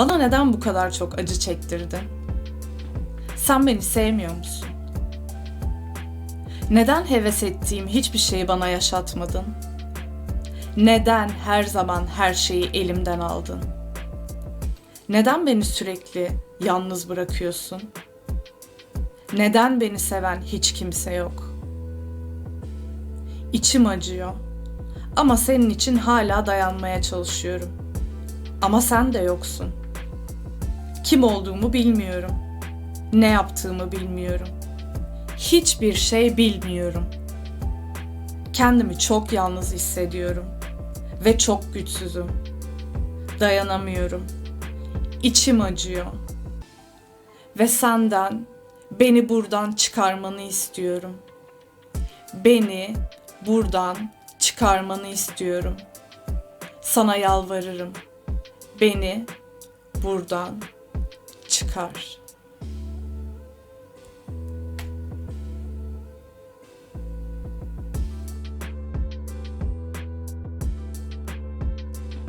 Bana neden bu kadar çok acı çektirdin? Sen beni sevmiyor musun? Neden heves ettiğim hiçbir şeyi bana yaşatmadın? Neden her zaman her şeyi elimden aldın? Neden beni sürekli yalnız bırakıyorsun? Neden beni seven hiç kimse yok? İçim acıyor. Ama senin için hala dayanmaya çalışıyorum. Ama sen de yoksun. Kim olduğumu bilmiyorum. Ne yaptığımı bilmiyorum. Hiçbir şey bilmiyorum. Kendimi çok yalnız hissediyorum ve çok güçsüzüm. Dayanamıyorum. İçim acıyor. Ve senden beni buradan çıkarmanı istiyorum. Beni buradan çıkarmanı istiyorum. Sana yalvarırım. Beni buradan çıkar.